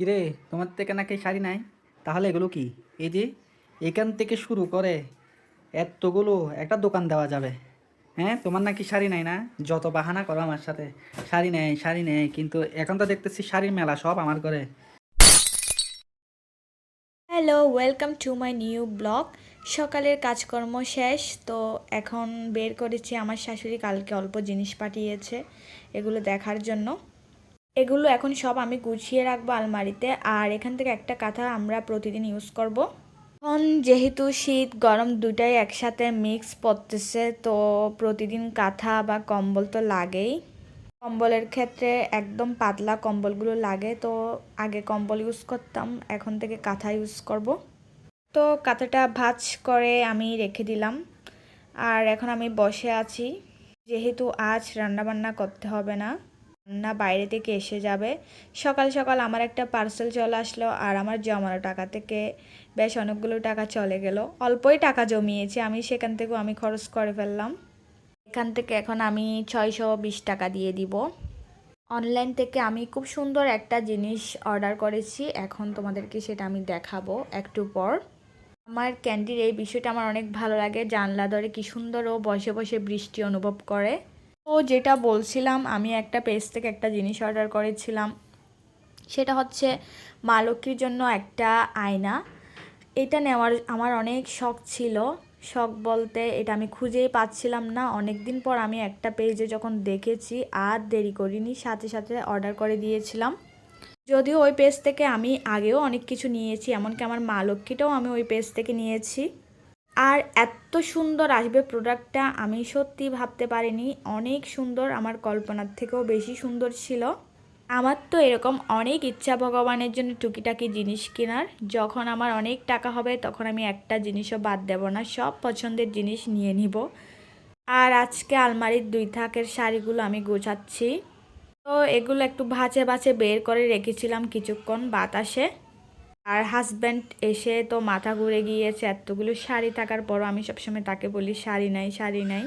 কিরে, তোমার থেকে নাকি শাড়ি নাই? তাহলে এগুলো কি? এই যে, এখান থেকে শুরু করে এতগুলো একটা দোকান দেওয়া যাবে। হ্যাঁ তোমার নাকি শাড়ি নাই না? যত বাহানা করো আমার সাথে। শাড়ি নেই শাড়ি নেই, কিন্তু এখন তো দেখতেছি শাড়ির মেলা সব আমার ঘরে। Hello welcome to my new blog সকালের কাজকর্ম শেষ, তো এখন বের করেছি। আমার শাশুড়ি কালকে অল্প জিনিস পাঠিয়েছে এগুলো দেখার জন্য। এগুলো এখন সব আমি গুছিয়ে রাখব আলমারিতে, আর এখান থেকে একটা কাঁথা আমরা প্রতিদিন ইউজ করব। এখন যেহেতু শীত, গরম দুটাই একসাথে মিক্স পড়তেছে, তো প্রতিদিন কাঁথা বা কম্বল তো লাগেই। কম্বলের ক্ষেত্রে একদম পাতলা কম্বলগুলো লাগে, তো আগে কম্বল ইউজ করতাম, এখন থেকে কাঁথা ইউজ করব। তো কাঁথাটা ভাজ করে আমি রেখে দিলাম, আর এখন আমি বসে আছি। যেহেতু আজ রান্নাবান্না করতে হবে না রান্না বাইরে থেকে এসে যাবে। সকাল সকাল আমার একটা পার্সেল চলে আসলো আর আমার জমানো টাকা থেকে বেশ অনেকগুলো টাকা চলে গেল। অল্পই টাকা জমিয়েছি, আমি সেখান থেকেও আমি খরচ করে ফেললাম। এখান থেকে এখন আমি ছয়শো বিশ টাকা দিয়ে দিব। অনলাইন থেকে আমি খুব সুন্দর একটা জিনিস অর্ডার করেছি। এখন তোমাদেরকে সেটা আমি দেখাবো একটু পর। আমার ক্যান্ডির এই বিষয়টা আমার অনেক ভালো লাগে। জানলা ধরে কি সুন্দর ও বসে বসে বৃষ্টি অনুভব করে। তো যেটা বলছিলাম, আমি একটা পেজ থেকে একটা জিনিস অর্ডার করেছিলাম। সেটা হচ্ছে মা লক্ষ্মীর জন্য একটা আয়না। এটা নেওয়ার আমার অনেক শখ ছিল। শখ বলতে এটা আমি খুঁজেই পাচ্ছিলাম না। অনেক দিন পর আমি একটা পেজে যখন দেখেছি, আর দেরি করিনি, সাথে সাথে অর্ডার করে দিয়েছিলাম। যদিও ওই পেজ থেকে আমি আগেও অনেক কিছু নিয়েছি, এমনকি আমার মা লক্ষ্মীটাও আমি ওই পেজ থেকে নিয়েছি। আর এত সুন্দর আসবে প্রোডাক্টটা আমি সত্যি ভাবতে পারিনি। অনেক সুন্দর আমার কল্পনার থেকেও বেশি সুন্দর ছিল। আমার তো এরকম অনেক ইচ্ছা ভগবানের জন্য টুকিটাকি জিনিস কেনার। যখন আমার অনেক টাকা হবে, তখন আমি একটা জিনিসও বাদ দেব না, সব পছন্দের জিনিস নিয়ে নিব। আর আজকে আলমারির দুই থাকের শাড়িগুলো আমি গোছাচ্ছি। তো এগুলো একটু ভাঁচে ভাঁচে বের করে রেখেছিলাম কিছুক্ষণ বাতাসে। আর হাজব্যান্ড এসে তো মাথা ঘুরে গিয়েছে, এতগুলো শাড়ি থাকার পরও আমি সবসময় তাকে বলি, শাড়ি নাই শাড়ি নাই।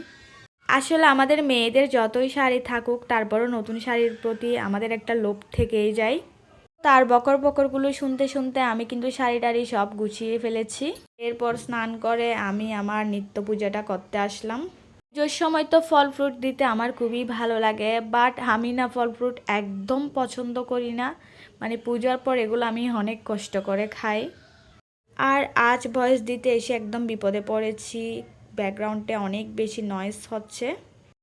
আসলে আমাদের মেয়েদের যতই শাড়ি থাকুক, তারপরও নতুন শাড়ির প্রতি আমাদের একটা লোভ থেকেই যায়। তার বকর বকরগুলো শুনতে শুনতে আমি কিন্তু শাড়ি টাড়ি সব গুছিয়ে ফেলেছি। এরপর স্নান করে আমি আমার নিত্য পূজাটা করতে আসলাম। পুজোর সময় তো ফল ফ্রুট দিতে আমার খুবই ভালো লাগে বাট আমি না ফল ফ্রুট একদম পছন্দ করি না। মানে পূজার পর এগুলো আমি অনেক কষ্ট করে খাই। আর আজ ভয়েস দিতে এসে একদম বিপদে পড়েছি ব্যাকগ্রাউন্ডে অনেক বেশি নয়েজ হচ্ছে।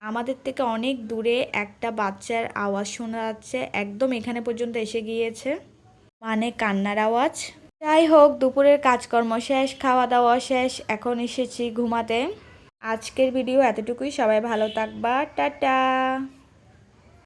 আমাদের থেকে অনেক দূরে একটা বাচ্চার আওয়াজ শোনা যাচ্ছে, একদম এখানে পর্যন্ত এসে গিয়েছে। মানে কান্নার আওয়াজ। যাই হোক, দুপুরের কাজকর্ম শেষ, খাওয়া দাওয়া শেষ, এখন এসেছি ঘুমাতে। আজকের ভিডিও এতটুকুই। সবাই ভালো থাকবা। টাটা।